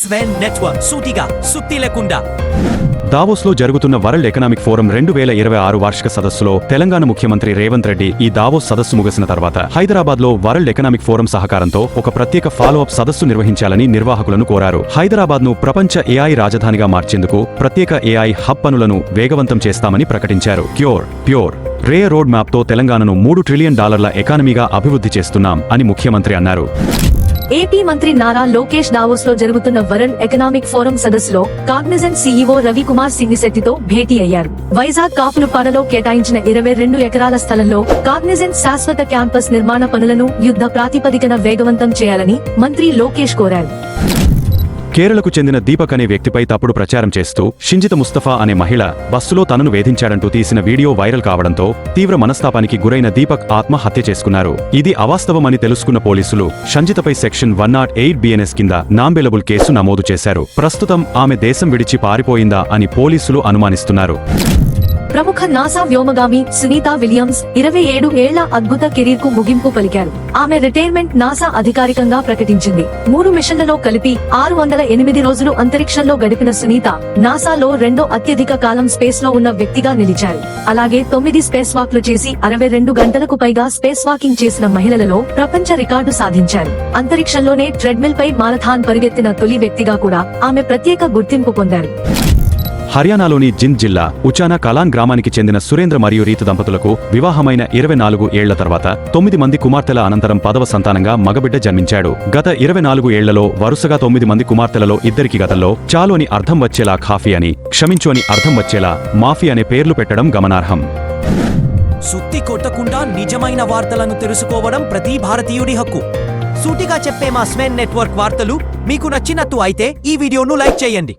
స్వెన్ network సూటిగా సుత్తి లేకుండా దావోస్లో జరుగుతున్న వరల్డ్ ఎకనామిక్ ఫోరం రెండు వేల ఇరవై ఆరు వార్షిక సదస్సులో తెలంగాణ ముఖ్యమంత్రి రేవంత్ రెడ్డి ఈ దావోస్ సదస్సు ముగిసిన తర్వాత హైదరాబాద్లో వరల్డ్ ఎకనామిక్ ఫోరం సహకారంతో ఒక ప్రత్యేక ఫాలో అప్ సదస్సు నిర్వహించాలని నిర్వాహకులను కోరారు. హైదరాబాద్ను ప్రపంచ ఏఐ రాజధానిగా మార్చేందుకు ప్రత్యేక ఏఐ హబ్ పనులను వేగవంతం చేస్తామని ప్రకటించారు. క్యూర్ ప్యూర్ రే రోడ్ మ్యాప్తో తెలంగాణను మూడు ట్రిలియన్ డాలర్ల ఎకానమీగా అభివృద్ధి చేస్తున్నాం అని ముఖ్యమంత్రి అన్నారు. ఏపీ మంత్రి నారా లోకేష్ దావోస్లో జరుగుతున్న వరల్డ్ ఎకనామిక్ ఫోరం సదస్సులో కాగ్నిజెంట్ సీఈఓ రవికుమార్ సింగిశెట్టితో భేటీ అయ్యారు. వైజాగ్ కాపులుపాడలో కేటాయించిన ఇరవై రెండు ఎకరాల స్థలంలో కాగ్నిజెంట్ శాశ్వత క్యాంపస్ నిర్మాణ పనులను యుద్ధ ప్రాతిపదికన వేగవంతం చేయాలని మంత్రి లోకేష్ కోరారు. కేరళకు చెందిన దీపక్ అనే వ్యక్తిపై తప్పుడు ప్రచారం చేస్తూ షింజిత ముస్తఫా అనే మహిళ బస్సులో తనను వేధించాడంటూ తీసిన వీడియో వైరల్ కావడంతో తీవ్ర మనస్తాపానికి గురైన దీపక్ ఆత్మహత్య చేసుకున్నారు. ఇది అవాస్తవమని తెలుసుకున్న పోలీసులు షంజితపై section one nought eight BNS కింద నాంబెలబుల్ కేసు నమోదు చేశారు. ప్రస్తుతం ఆమె దేశం విడిచి పారిపోయిందా అని పోలీసులు అనుమానిస్తున్నారు. ప్రముఖ నాసా వ్యోమగామి సునీత విలియమ్స్ ఇరవై ఏడు ఏళ్ళ అద్భుత కెరీర్కు ముగింపు పలికారు. ఆమె రిటైర్మెంట్ నాసా అధికారికంగా ప్రకటించింది. మూడు మిషన్లలో కలిపి ఆరు వందల ఎనిమిది రోజులు అంతరిక్షంలో గడిపిన సునీత నాసాలో రెండో అత్యధిక కాలం స్పేస్లో ఉన్న వ్యక్తిగా నిలిచారు. అలాగే తొమ్మిది స్పేస్ వాక్లు చేసి అరవై రెండు గంటలకు పైగా స్పేస్ వాకింగ్ చేసిన మహిళలలో ప్రపంచ రికార్డు సాధించారు. అంతరిక్షంలోనే ట్రెడ్మిల్ పై మారథాన్ పరిగెత్తిన తొలి వ్యక్తిగా కూడా ఆమె ప్రత్యేక గుర్తింపు పొందారు. హర్యానాలోని జింద్ జిల్లా ఉచానా కలాన్ గ్రామానికి చెందిన సురేంద్ర మరియు రీత దంపతులకు వివాహమైన ఇరవై నాలుగు ఏళ్ళ తర్వాత తొమ్మిది మంది కుమార్తెల అనంతరం పదవ సంతానంగా మగబిడ్డ జన్మించాడు. గత ఇరవై నాలుగు ఏళ్ళలో వరుసగా తొమ్మిది మంది కుమార్తెలలో ఇద్దరికి గతంలో చాలు అని అర్థం వచ్చేలా ఖాఫీ అని క్షమించు అని అర్థం వచ్చేలా మాఫీ అనే పేర్లు పెట్టడం గమనార్హం. సుత్తి కొట్టకుండా నిజమైన వార్తలను తెలుసుకోవడం ప్రతి భారతీయుడి హక్కు. సూటిగా చెప్పే మా స్వెన్ నెట్వర్క్ వార్తలు మీకు నచ్చినట్టు అయితే ఈ వీడియోను లైక్ చేయండి.